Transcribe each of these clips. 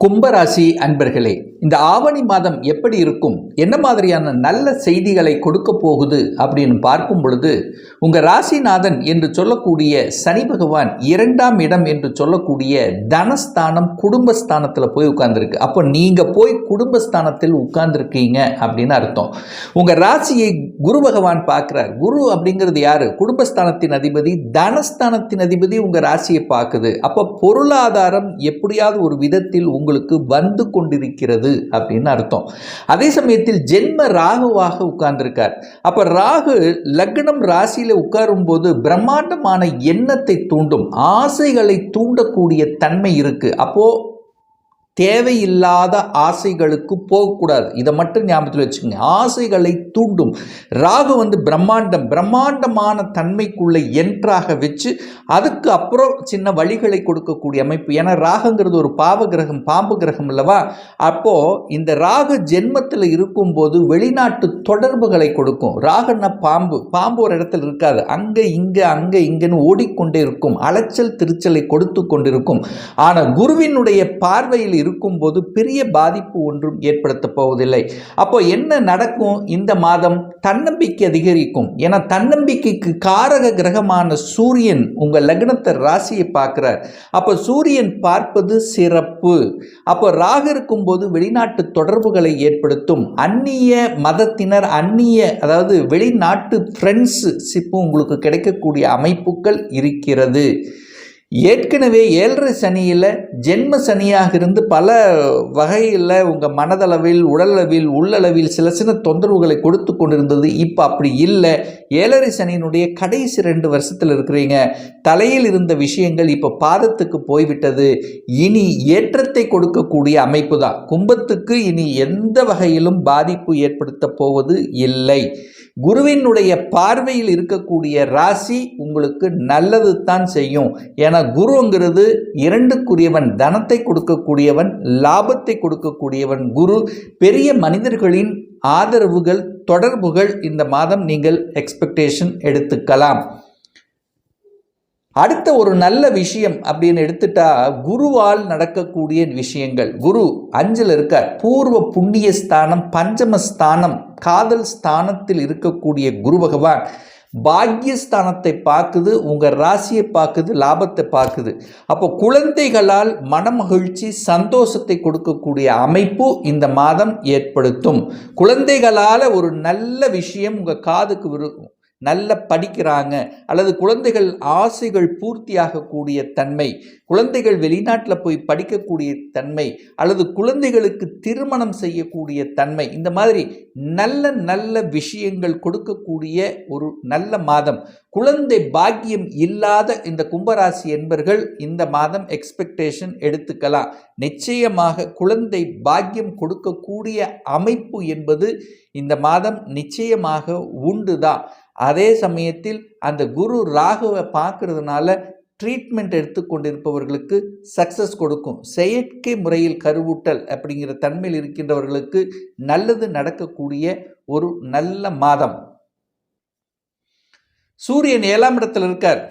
கும்பராசி அன்பர்களே இந்த ஆவணி மாதம் எப்படி இருக்கும்? என்ன மாதிரியான நல்ல செய்திகளை கொடுக்க போகுது அப்படின்னு பார்க்கும் பொழுது உங்கள் ராசிநாதன் என்று சொல்லக்கூடிய சனி பகவான் இரண்டாம் இடம் என்று சொல்லக்கூடிய தனஸ்தானம் குடும்பஸ்தானத்தில் போய் உட்கார்ந்துருக்கு. அப்போ நீங்கள் போய் குடும்பஸ்தானத்தில் உட்கார்ந்துருக்கீங்க அப்படின்னு அர்த்தம். உங்கள் ராசியை குரு பகவான் பார்க்குறார். குரு அப்படிங்கிறது யார்? குடும்பஸ்தானத்தின் அதிபதி தனஸ்தானத்தின் அதிபதி உங்கள் ராசியை பார்க்குது. அப்போ பொருளாதாரம் எப்படியாவது ஒரு விதத்தில் உங்கள் உங்களுக்கு வந்து கொண்டிருக்கிறது அப்படின்னு அர்த்தம். அதே சமயத்தில் ஜென்ம ராகுவாக உட்கார்ந்திருக்கார். அப்போ ராகு லக்னம் ராசியில உட்காரும் போது பிரம்மாண்டமான எண்ணத்தை தூண்டும் ஆசைகளை தூண்டக்கூடிய தன்மை இருக்கு. அப்போ தேவையில்லாத ஆசைகளுக்கு போகக்கூடாது. இதை மட்டும் ஞாபகத்தில் வச்சுக்கோங்க. ஆசைகளை தூண்டும். ராகு வந்து பிரம்மாண்டம். பிரம்மாண்டமான தன்மைக்குள்ளே என்றாக வச்சு அதுக்கு அப்புறம் சின்ன வழிகளை கொடுக்கக்கூடிய அமைப்பு. ஏன்னா ராகுங்கிறது ஒரு பாவ கிரகம் பாம்பு கிரகம் அல்லவா? அப்போது இந்த ராகு ஜென்மத்தில் இருக்கும்போது வெளிநாட்டு தொடர்புகளை கொடுக்கும். ராகுன்னா பாம்பு. பாம்பு ஒரு இடத்துல இருக்காது. அங்கே இங்கே அங்கே இங்கேன்னு ஓடிக்கொண்டே இருக்கும். அலைச்சல் திருச்சலை கொடுத்து கொண்டிருக்கும். ஆனால் குருவினுடைய பார்வையில் இருக்கும்போது பெரிய பாதிப்பு ஒன்றும் ஏற்படுத்த போவதில்லை. அப்போ என்ன நடக்கும்? இந்த மாதம் தன்னம்பிக்கை அதிகரிக்கும். ஏன்னா தன்னம்பிக்கைக்கு காரக கிரகமான சூரியன் உங்கள் லக்னத்தை ராசியை பார்க்குறார். அப்போ சூரியன் பார்ப்பது சிறப்பு. அப்போ ராகு இருக்கும்போது வெளிநாட்டு தொடர்புகளை ஏற்படுத்தும். அந்நிய மதத்தினர் அந்நிய அதாவது வெளிநாட்டு ஃப்ரெண்ட்ஸ் சிப்பு உங்களுக்கு கிடைக்கக்கூடிய அமைப்புகள் இருக்கிறது. ஏற்கனவே ஏழரை சனியில் ஜென்ம சனியாக இருந்து பல வகையில் உங்கள் மனதளவில் உடலளவில் உள்ளளவில் சில சின்ன தொந்தரவுகளை கொடுத்து கொண்டிருந்தது. இப்போ அப்படி இல்லை. ஏழரை சனியினுடைய கடைசி ரெண்டு வருஷத்தில் இருக்கிறீங்க. தலையில் இருந்த விஷயங்கள் இப்போ பாதத்துக்கு போய்விட்டது. இனி ஏற்றத்தை கொடுக்கக்கூடிய அமைப்பு தான் கும்பத்துக்கு இனி எந்த வகையிலும் பாதிப்பு ஏற்படுத்த போவது இல்லை. குருவினுடைய பார்வையில் இருக்கக்கூடிய ராசி உங்களுக்கு நல்லது தான் செய்யும். ஏன்னா குருங்கிறது இரண்டுக்குரியவன் தனத்தை கொடுக்கக்கூடியவன் லாபத்தை கொடுக்கக்கூடியவன் குரு. பெரிய மனிதர்களின் ஆதரவுகள் தொடர்புகள் இந்த மாதம் நீங்கள் எக்ஸ்பெக்டேஷன் எடுத்துக்கலாம். அடுத்த ஒரு நல்ல விஷயம் அப்படின்னு எடுத்துட்டா குருவால் நடக்கக்கூடிய விஷயங்கள். குரு அஞ்சில் இருக்கார். பூர்வ புண்ணிய ஸ்தானம் பஞ்சமஸ்தானம் காதல் ஸ்தானத்தில் இருக்கக்கூடிய குரு பகவான். பாக்யஸ்தானத்தை பார்க்குது உங்கள் ராசியை பார்க்குது லாபத்தை பார்க்குது. அப்போ குழந்தைகளால் மனமகிழ்ச்சி சந்தோஷத்தை கொடுக்கக்கூடிய அமைப்பு இந்த மாதம் ஏற்படுத்தும். குழந்தைகளால் ஒரு நல்ல விஷயம் உங்கள் காதுக்கு விரு நல்ல படிக்கிறாங்க. அல்லது குழந்தைகள் ஆசைகள் பூர்த்தியாகக்கூடிய தன்மை குழந்தைகள் வெளிநாட்டில் போய் படிக்கக்கூடிய தன்மை அல்லது குழந்தைகளுக்கு திருமணம் செய்யக்கூடிய தன்மை இந்த மாதிரி நல்ல நல்ல விஷயங்கள் கொடுக்கக்கூடிய ஒரு நல்ல மாதம். குழந்தை பாக்கியம் இல்லாத இந்த கும்பராசி என்பர்கள் இந்த மாதம் எக்ஸ்பெக்டேஷன் எடுத்துக்கலாம். நிச்சயமாக குழந்தை பாக்கியம் கொடுக்கக்கூடிய அமைப்பு என்பது இந்த மாதம் நிச்சயமாக உண்டு தான் அதே சமயத்தில் அந்த குரு ராகுவை பார்க்கறதுனால ட்ரீட்மெண்ட் எடுத்துக்கொண்டிருப்பவர்களுக்கு சக்ஸஸ் கொடுக்கும். செயற்கை முறையில் கருவூட்டல் அப்படிங்கிற தன்மையில் இருக்கின்றவர்களுக்கு நல்லது நடக்கக்கூடிய ஒரு நல்ல மாதம். சூரியன் ஏழாம் இடத்தில் இருக்கார்.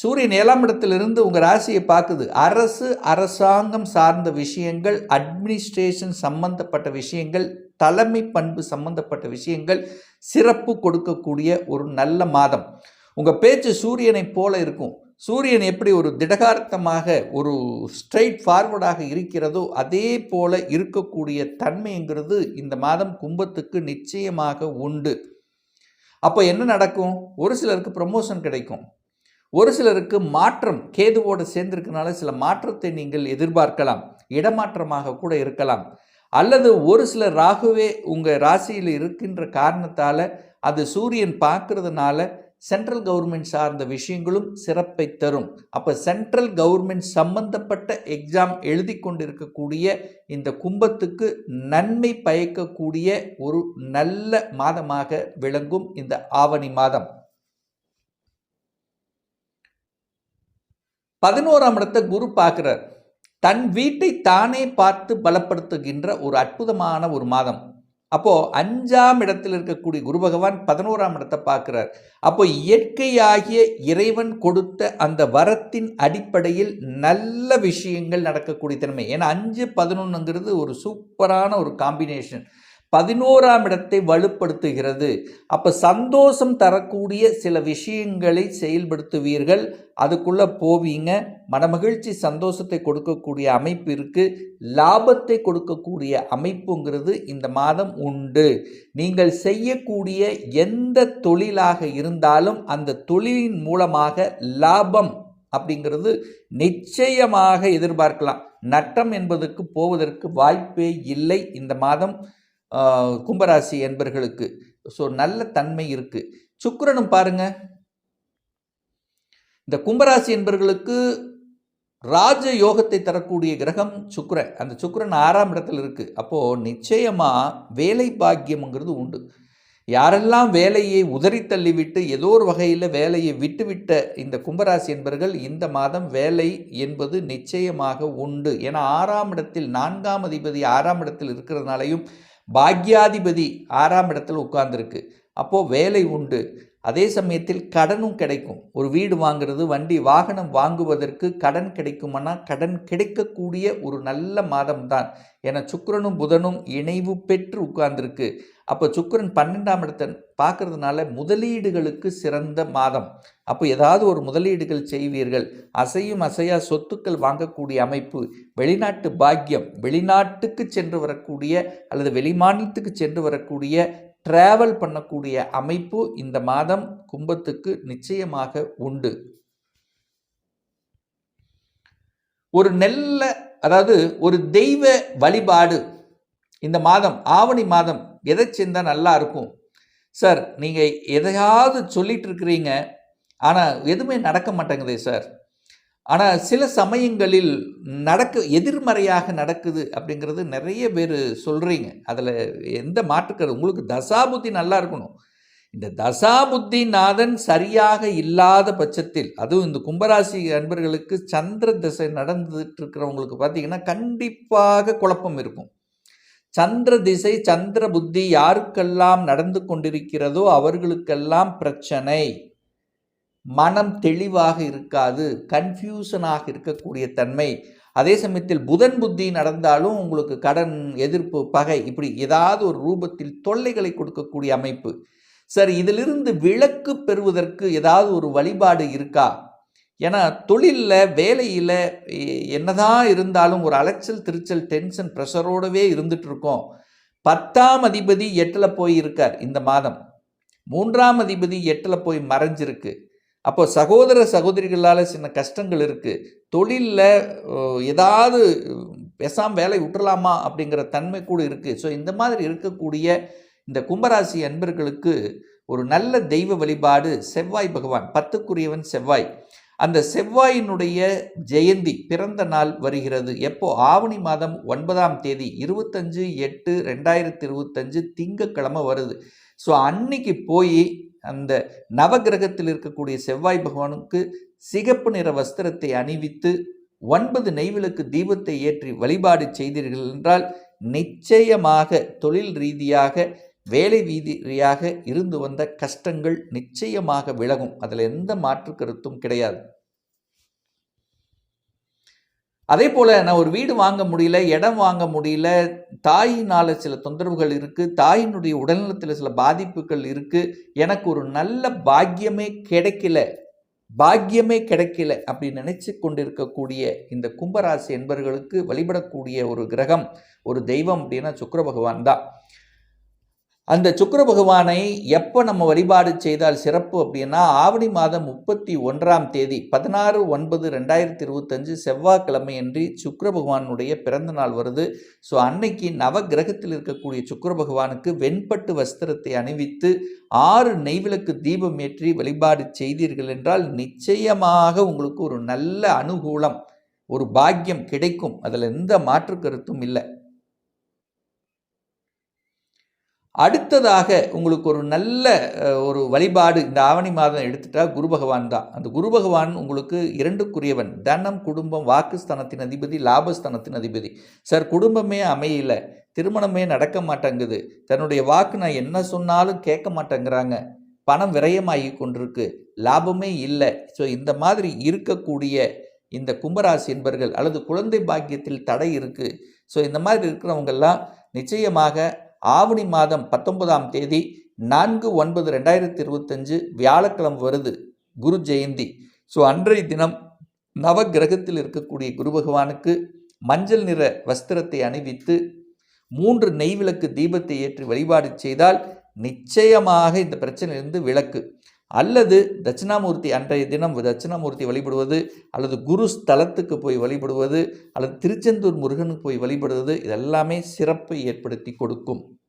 சூரியன் ஏழாம் இடத்திலிருந்து உங்கள் ராசியை பார்க்குது. அரசு அரசாங்கம் சார்ந்த விஷயங்கள் அட்மினிஸ்ட்ரேஷன் சம்பந்தப்பட்ட விஷயங்கள் தலைமை பண்பு சம்பந்தப்பட்ட விஷயங்கள் சிறப்பு கொடுக்கக்கூடிய ஒரு நல்ல மாதம். உங்கள் பேச்சு சூரியனை போல இருக்கும். சூரியன் எப்படி ஒரு திடகார்த்தமாக ஒரு ஸ்ட்ரைட் ஃபார்வர்டாக இருக்கிறதோ அதே போல இருக்கக்கூடிய தன்மைங்கிறது இந்த மாதம் கும்பத்துக்கு நிச்சயமாக உண்டு. அப்போ என்ன நடக்கும்? ஒரு சிலருக்கு ப்ரமோஷன் கிடைக்கும். ஒரு சிலருக்கு மாற்றம் கேதுவோடு சேர்ந்திருக்கனால சில மாற்றத்தை நீங்கள் எதிர்பார்க்கலாம் இடமாற்றமாக கூட இருக்கலாம். அல்லது ஒரு சில ராகுவே உங்கள் ராசியில் இருக்கின்ற காரணத்தால் அது சூரியன் பார்க்கறதுனால சென்ட்ரல் கவர்மெண்ட் சார்ந்த விஷயங்களும் சிறப்பை தரும். அப்போ சென்ட்ரல் கவர்மெண்ட் சம்பந்தப்பட்ட எக்ஸாம் எழுதி கொண்டிருக்கக்கூடிய இந்த கும்பத்துக்கு நன்மை பயக்கக்கூடிய ஒரு நல்ல மாதமாக விளங்கும் இந்த ஆவணி மாதம். பதினோராம் இடத்தை குரு பார்க்குறார். தன் வீட்டை தானே பார்த்து பலப்படுத்துகின்ற ஒரு அற்புதமான ஒரு மாதம். அப்போது அஞ்சாம் இடத்தில் இருக்கக்கூடிய குரு பகவான் பதினோராம் இடத்தை பார்க்குறார். அப்போ இயற்கையாகிய இறைவன் கொடுத்த அந்த வரத்தின் அடிப்படையில் நல்ல விஷயங்கள் நடக்கக்கூடிய திறமை. ஏன்னா அஞ்சு பதினொன்றுங்கிறது ஒரு சூப்பரான ஒரு காம்பினேஷன் பதினோராம் இடத்தை வலுப்படுத்துகிறது. அப்போ சந்தோஷம் தரக்கூடிய சில விஷயங்களை செயல்படுத்துவீர்கள். அதுக்குள்ளே போவீங்க. மனமகிழ்ச்சி சந்தோஷத்தை கொடுக்கக்கூடிய அமைப்பு இருக்குது லாபத்தை கொடுக்கக்கூடிய அமைப்புங்கிறது இந்த மாதம் உண்டு. நீங்கள் செய்யக்கூடிய எந்த தொழிலாக இருந்தாலும் அந்த தொழிலின் மூலமாக லாபம் அப்படிங்கிறது நிச்சயமாக எதிர்பார்க்கலாம். நட்டம் என்பதற்கு போவதற்கு வாய்ப்பே இல்லை இந்த மாதம். கும்பராசி என்பர்களுக்கு. ஸோ நல்ல தன்மை இருக்குது சுக்கரனும் பாருங்க. இந்த கும்பராசி என்பர்களுக்கு ராஜ யோகத்தை தரக்கூடிய கிரகம் சுக்கரன். அந்த சுக்கரன் ஆறாம் இடத்துல இருக்குது அப்போது நிச்சயமாக வேலை பாக்கியம்ங்கிறது உண்டு. யாரெல்லாம் வேலையை உதறி தள்ளிவிட்டு ஏதோ ஒரு வகையில் வேலையை விட்டுவிட்ட இந்த கும்பராசி என்பர்கள் இந்த மாதம் வேலை என்பது நிச்சயமாக உண்டு. ஏன்னா ஆறாம் இடத்தில் நான்காம் அதிபதி ஆறாம் இடத்தில் இருக்கிறதுனாலையும் பாக்யாதிபதி ஆறாம் இடத்துல உட்கார்ந்துருக்கு. அப்போது வேலை உண்டு. அதே சமயத்தில் கடனும் கிடைக்கும். ஒரு வீடு வாங்கிறது வண்டி வாகனம் வாங்குவதற்கு கடன் கிடைக்குமானா கடன் கிடைக்கக்கூடிய ஒரு நல்ல மாதம் தான் என சுக்கரனும் புதனும் இணைவு பெற்று உட்கார்ந்துருக்கு. அப்போ சுக்கரன் பன்னெண்டாம் இடத்தை பார்க்கறதுனால முதலீடுகளுக்கு சிறந்த மாதம். அப்போ ஏதாவது ஒரு முதலீடுகள் செய்வீர்கள். அசையும் அசையா சொத்துக்கள் வாங்கக்கூடிய அமைப்பு வெளிநாட்டு பாக்கியம் வெளிநாட்டுக்கு சென்று வரக்கூடிய அல்லது வெளிமாநிலத்துக்கு சென்று வரக்கூடிய டிராவல் பண்ணக்கூடிய அமைப்பு இந்த மாதம் கும்பத்துக்கு நிச்சயமாக உண்டு. ஒரு நெல்ல அதாவது ஒரு தெய்வ வழிபாடு. இந்த மாதம் ஆவணி மாதம் எதை செஞ்சால் நல்லா இருக்கும்? சார் நீங்கள் எதையாவது சொல்லிட்டு இருக்கிறீங்க. ஆனால் எதுவுமே நடக்க மாட்டேங்குதே சார். ஆனால் சில சமயங்களில் நடக்க எதிர்மறையாக நடக்குது அப்படிங்கிறது நிறைய பேர் சொல்கிறீங்க அதில் எந்த மாற்றுக்கிறது உங்களுக்கு தசாபுத்தி நல்லா இருக்கணும். இந்த தசாபுத்தி நாதன் சரியாக இல்லாத பட்சத்தில் அதுவும் இந்த கும்பராசி அன்பர்களுக்கு சந்திர திசை நடந்துட்டு இருக்கிறவங்களுக்கு பார்த்தீங்கன்னா கண்டிப்பாக குழப்பம் இருக்கும். சந்திர திசை சந்திர புத்தி யாருக்கெல்லாம் நடந்து கொண்டிருக்கிறதோ அவர்களுக்கெல்லாம் பிரச்சனை. மனம் தெளிவாக இருக்காது கன்ஃபியூஷனாக இருக்கக்கூடிய தன்மை. அதே சமயத்தில் புதன் புத்தி நடந்தாலும் உங்களுக்கு கடன் எதிர்ப்பு பகை இப்படி ஏதாவது ஒரு ரூபத்தில் தொல்லைகளை கொடுக்கக்கூடிய அமைப்பு. சார் இதிலிருந்து விளக்கு பெறுவதற்கு ஏதாவது ஒரு வழிபாடு இருக்கா? ஏன்னா தொழிலில் வேலையில் என்னதான் இருந்தாலும் ஒரு அலைச்சல் திருச்சல் டென்ஷன் ப்ரெஷரோடவே இருந்துட்டு இருக்கோம் பத்தாம் அதிபதி எட்டில் போய் இருக்கார் இந்த மாதம். மூன்றாம் அதிபதி எட்டில் போய் மறைஞ்சிருக்கு. அப்போ சகோதர சகோதரிகளால் சின்ன கஷ்டங்கள் இருக்குது தொழிலில் ஏதாவது பேசாமல் வேலை விட்டுறலாமா அப்படிங்கிற தன்மை கூட இருக்குது ஸோ இந்த மாதிரி இருக்கக்கூடிய இந்த கும்பராசி அன்பர்களுக்கு ஒரு நல்ல தெய்வ வழிபாடு செவ்வாய் பகவான் பத்துக்குரியவன் செவ்வாய். அந்த செவ்வாயினுடைய ஜெயந்தி பிறந்த நாள் வருகிறது. எப்போ? ஆவணி மாதம் ஒன்பதாம் தேதி இருபத்தஞ்சு எட்டு ரெண்டாயிரத்தி இருபத்தஞ்சு திங்கக்கிழமை வருது. ஸோ அன்னைக்கு போய் அந்த நவகிரகத்தில் இருக்கக்கூடிய செவ்வாய் பகவானுக்கு சிகப்பு நிற வஸ்திரத்தை அணிவித்து ஒன்பது நெய்விளக்கு தீபத்தை ஏற்றி வழிபாடு செய்தீர்கள் என்றால் நிச்சயமாக தொழில் ரீதியாக வேலை ரீதியாக இருந்து வந்த கஷ்டங்கள் நிச்சயமாக விலகும். அதில் எந்த மாற்று கருத்தும் கிடையாது. அதே போல் நான் ஒரு வீடு வாங்க முடியல இடம் வாங்க முடியல தாயினால் சில தொந்தரவுகள் இருக்குது தாயினுடைய உடல்நலத்தில் சில பாதிப்புகள் இருக்குது எனக்கு ஒரு நல்ல பாக்கியமே கிடைக்கல பாக்கியமே கிடைக்கல அப்படின்னு நினச்சி கொண்டிருக்கக்கூடிய இந்த கும்பராசி என்பவர்களுக்கு வழிபடக்கூடிய ஒரு கிரகம் ஒரு தெய்வம் அப்படின்னா சுக்கர பகவான் தான். அந்த சுக்கர பகவானை எப்போ நம்ம வழிபாடு செய்தால் சிறப்பு அப்படின்னா ஆவணி மாதம் முப்பத்தி ஒன்றாம் தேதி பதினாறு ஒன்பது ரெண்டாயிரத்தி இருபத்தஞ்சு செவ்வாய்க்கிழமை அன்றி சுக்கர பகவானுடைய பிறந்த நாள் வருது. ஸோ அன்னைக்கு நவ கிரகத்தில் இருக்கக்கூடிய சுக்கர பகவானுக்கு வெண்பட்டு வஸ்திரத்தை அணிவித்து ஆறு நெய்விளக்கு தீபம் ஏற்றி வழிபாடு செய்தீர்கள் என்றால் நிச்சயமாக உங்களுக்கு ஒரு நல்ல அனுகூலம் ஒரு பாக்கியம் கிடைக்கும். அதில் எந்த மாற்று கருத்தும் இல்லை. அடுத்ததாக உங்களுக்கு ஒரு நல்ல ஒரு வழிபாடு இந்த ஆவணி மாதம் எடுத்துட்டால் குரு பகவான் தான். அந்த குரு பகவான் உங்களுக்கு இரண்டுக்குரியவன். தனம் குடும்பம் வாக்குஸ்தானத்தின் அதிபதி லாபஸ்தானத்தின் அதிபதி. சார் குடும்பமே அமையல. திருமணமே நடக்க மாட்டேங்குது. தன்னுடைய வாக்கு நான் என்ன சொன்னாலும் கேட்க மாட்டேங்கிறாங்க. பணம் விரயமாகி கொண்டிருக்கு. லாபமே இல்லை. ஸோ இந்த மாதிரி இருக்கக்கூடிய இந்த கும்பராசி என்பர்கள் அல்லது குழந்தை பாக்கியத்தில் தடை இருக்குது ஸோ இந்த மாதிரி இருக்கிறவங்கெல்லாம் நிச்சயமாக ஆவணி மாதம் பத்தொன்பதாம் தேதி நான்கு ஒன்பது ரெண்டாயிரத்தி இருபத்தஞ்சு வியாழக்கிழமை வருது குரு ஜெயந்தி. ஸோ அன்றைய தினம் நவகிரகத்தில் இருக்கக்கூடிய குரு பகவானுக்கு மஞ்சள் நிற வஸ்திரத்தை அணிவித்து மூன்று நெய்விளக்கு தீபத்தை ஏற்றி வழிபாடு செய்தால் நிச்சயமாக இந்த பிரச்சனையிலிருந்து விளக்கு அல்லது தட்சிணாமூர்த்தி அன்றைய தினம் தட்சிணாமூர்த்தி வழிபடுவது அல்லது குரு ஸ்தலத்துக்கு போய் வழிபடுவது அல்லது திருச்செந்தூர் முருகனுக்கு போய் வழிபடுவது இதெல்லாமே சிறப்பை ஏற்படுத்தி கொடுக்கும்.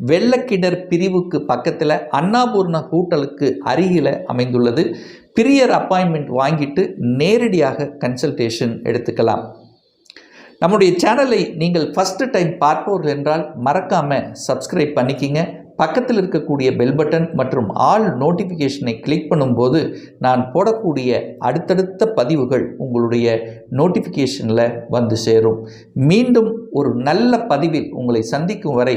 வெள்ளக்கிணர் பிரிவுக்கு பக்கத்தில் அன்னாபூர்ண ஹோட்டலுக்கு அருகில் அமைந்துள்ளது. பிரியர் அப்பாயின்மெண்ட் வாங்கிட்டு நேரடியாக கன்சல்டேஷன் எடுத்துக்கலாம். நம்முடைய சேனலை நீங்கள் ஃபஸ்ட்டு டைம் பார்ப்பவர்கள் என்றால் மறக்காமல் சப்ஸ்கிரைப் பண்ணிக்கிங்க. பக்கத்தில் இருக்கக்கூடிய பெல் பட்டன் மற்றும் ஆல் நோட்டிஃபிகேஷனை கிளிக் பண்ணும்போது நான் போடக்கூடிய அடுத்தடுத்த பதிவுகள் உங்களுடைய நோட்டிஃபிகேஷனில் வந்து சேரும். மீண்டும் ஒரு நல்ல பதிவில் உங்களை சந்திக்கும் வரை